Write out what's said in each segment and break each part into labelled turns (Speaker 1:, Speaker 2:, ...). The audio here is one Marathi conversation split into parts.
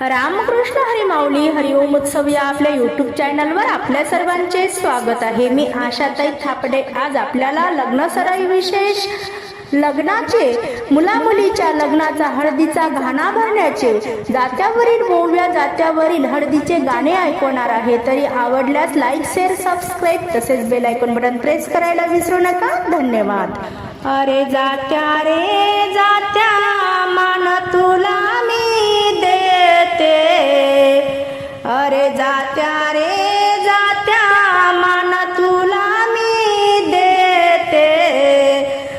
Speaker 1: रामकृष्ण हरिमाऊली हरिओम उत्सव या आपल्या युट्यूब चॅनलवर आपल्या सर्वांचे स्वागत आहे. मी आशाताई थापडे. आज आपल्याला लग्न सराई विशेष लग्नाचे मुला मुलीच्या लग्नाचा हळदीचा घाणा भरण्याचे जात्यावरील मोव्या जात्यावरील हळदीचे गाणे ऐकवणार आहे. तरी आवडल्यास लाईक शेअर सबस्क्राईब तसेच बेल आयकॉन बटन प्रेस करायला विसरू नका. धन्यवाद. अरे जात्या रे जात्या मान तुला. जात्या रे जात्या मान तुला मी देते.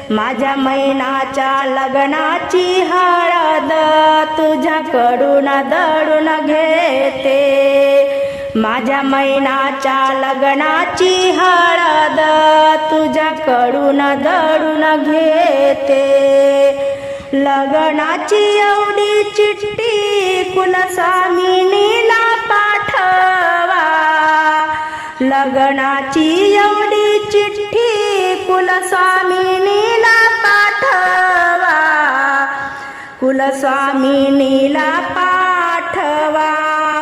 Speaker 1: माझ्या मैनाच्या लग्नाची हळद तुझ्याकडून दडून घेते. माझ्या मैनाच्या लग्नाची हळद तुझ्याकडून दडून घेते. लग्नाची एवढी चिठ्ठी कुलस्वामिनीला पाठवा लग्नाची एवढी चिठ्ठी कुलस्वामिनीला पाठवा. कुलस्वामिनीला पाठवा.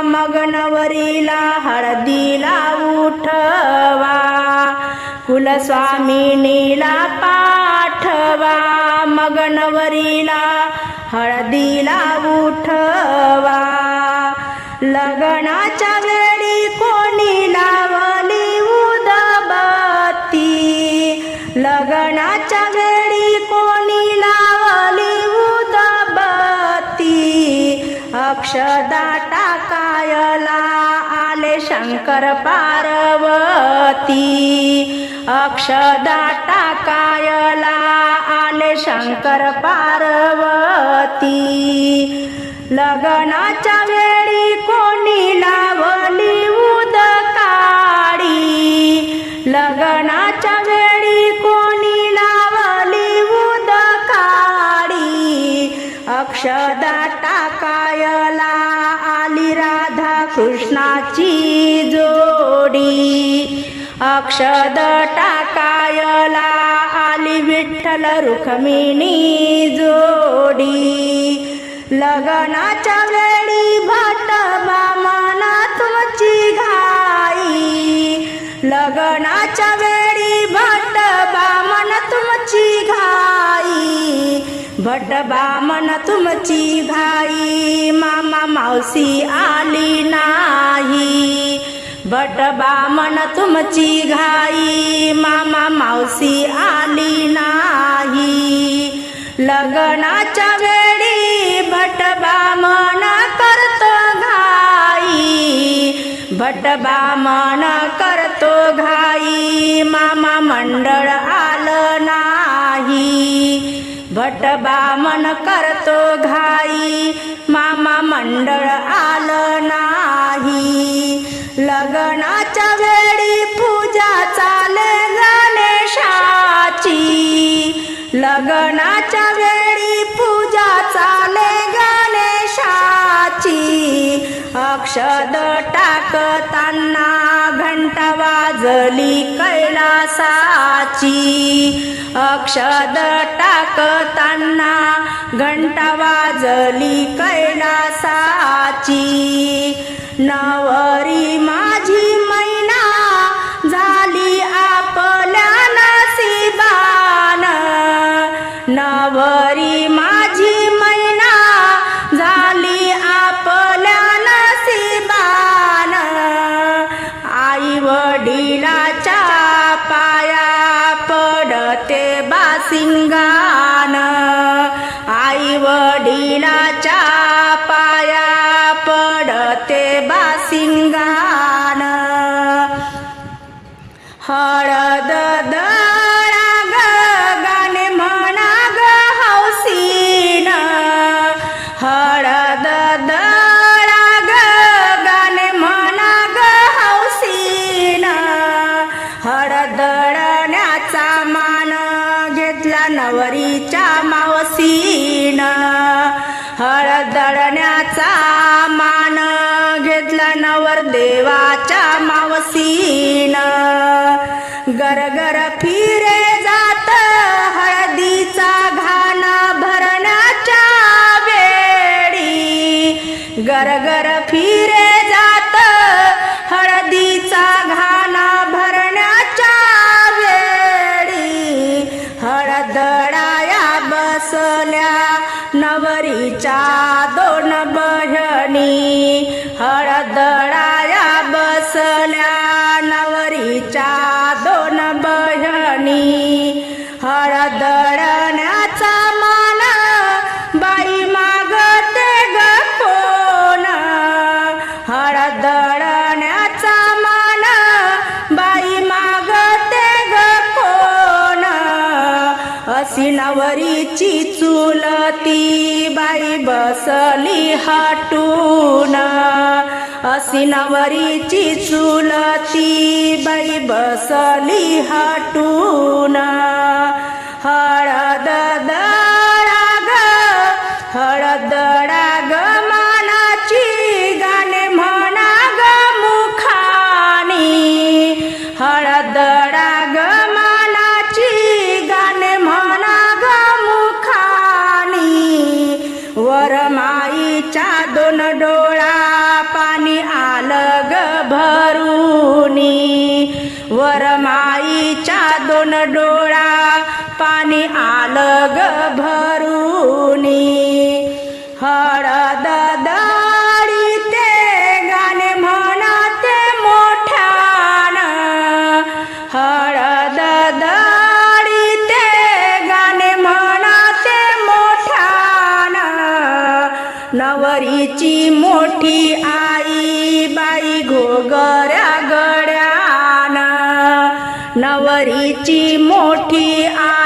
Speaker 1: मग नवरीला हळदीला उठवा. कुलस्वामिनीला पाठवा. मग नवरीला हळदीला उठवा. लग्नाच्या वेळी कोणी लावली उदबत्ती लग्नाच्या वेळी कोणी लावली उदबत्ती अक्षदा टाकायला आले शंकर पार्वती. अक्षदा टाकायला आले शंकर पार्वती. लग्नाच्या वेळी कृष्णाची जोडी. अक्षद टाकायला आली विठ्ठल रुखमिणी जोडी. लग्नाच्या वेळी भट बामना तुमची घाई. लग्नाच्या वेळी भट बामन तुमची घाई. भट बामन तुमची घाई. मामा मावशी आली नाही. बटबा मन तुमची घाई मामा मावशी आली नाही. लग्नाच्या वेळी भटबा मन करतो घाई. भटबा मन करतो घाई मामा मंडळ आलं नाही. भट बामन करतो घाई. मामा मंडळ आलं नाही. लग्नाच्या वेळी पूजा चाले गणेशाची. लग्नाच्या वेळी पूजा चाले गणेशाची. अक्षद टाकताना वाजली कैलासाची. अक्षद टाकताना घंटा वाजली कैलासाची. नवरी माझी पडते बासिंगान हळद दळा ग गाणे म्हणा ग हौसीन. हळद दळा ग गाणे म्हणा ग हौसीन. हळद मान घेतला नवरीच्या मावसीन. हळद दळण्याचा मान नवर देवाच्या मावसीन गरगर फिरे नवरीच्या दोन बहिणी हळदळाया बसल्या. नवरीच्या दोन बहिणी हळदळण्याचा मान बाई मागते ग कोण नवरीची चुलती बाई बसली हाटून. अशी नवरीची चुलती बाई बसली हाटून. हळद आलं ग भरूनी हळद दळी ते गाणे म्हणते मोठ्यानं. हळद दळी ते गाणे म्हणते मोठ्यानं. नवरीची मोठी आई बाई घोगऱ्या गड्यान. नवरीची मोठी आई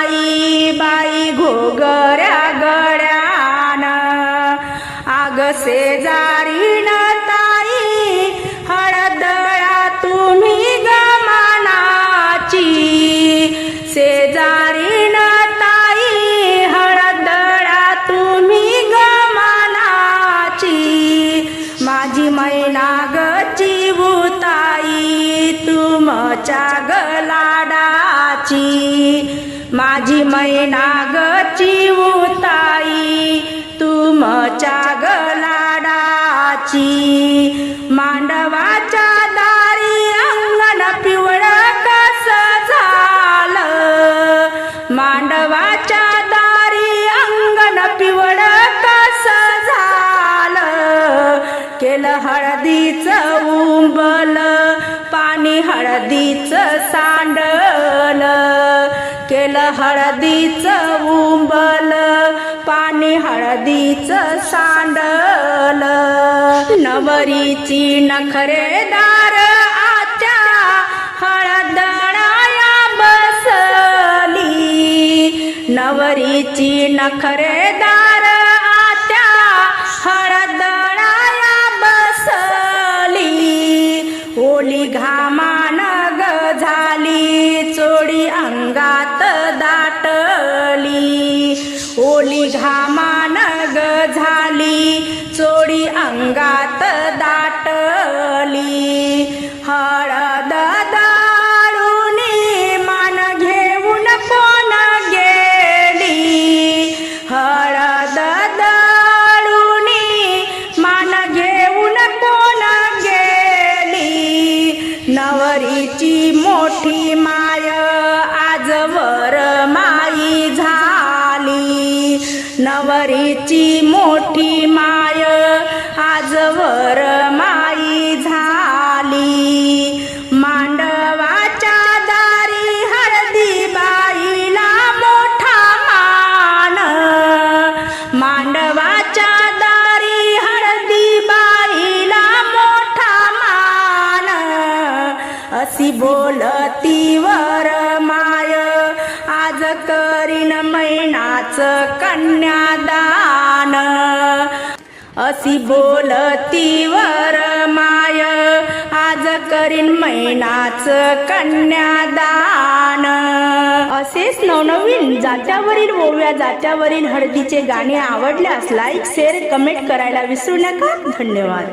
Speaker 1: घोगऱ्या गड्यान आग शेजारी न ताई हळदळा तुम्ही गमनाची शेजारी न ताई हळदळा तुम्ही गमनाची माझी मैना गची ताई तुमच्या गलाडाची. माझी मैना गची उताई तुमच्या गलाडाची मांडवाच्या दारी अंगण पिवळ कस झालं? मांडवाच्या दारी अंगण पिवळ कस झालं? केलं हळदीचं उंबल पाणी हळदीचं सांड हळदीचं उंबल पाणी हळदीचं सांडल. नवरीची नखरेदार आच्या हळदणाया बसली. नवरीची नखरेदार माय आजवर माई झाली. नवरीची मोठी माय आजवर माई झाली. मांडवाच्या दारी हळदी बाईला मोठा मान. मांडवाच्या दारी हळदी बाईला मोठा मान. अशी बोल कन्यादान. असी बोलती वर माय आज करीन मैनाच कन्यादान. असेच नवनवीन जात्यावरील ओव्या जात्यावरील हळदीचे गाणे आवडल्यास लाईक शेअर कमेंट करायला विसरू नका. धन्यवाद.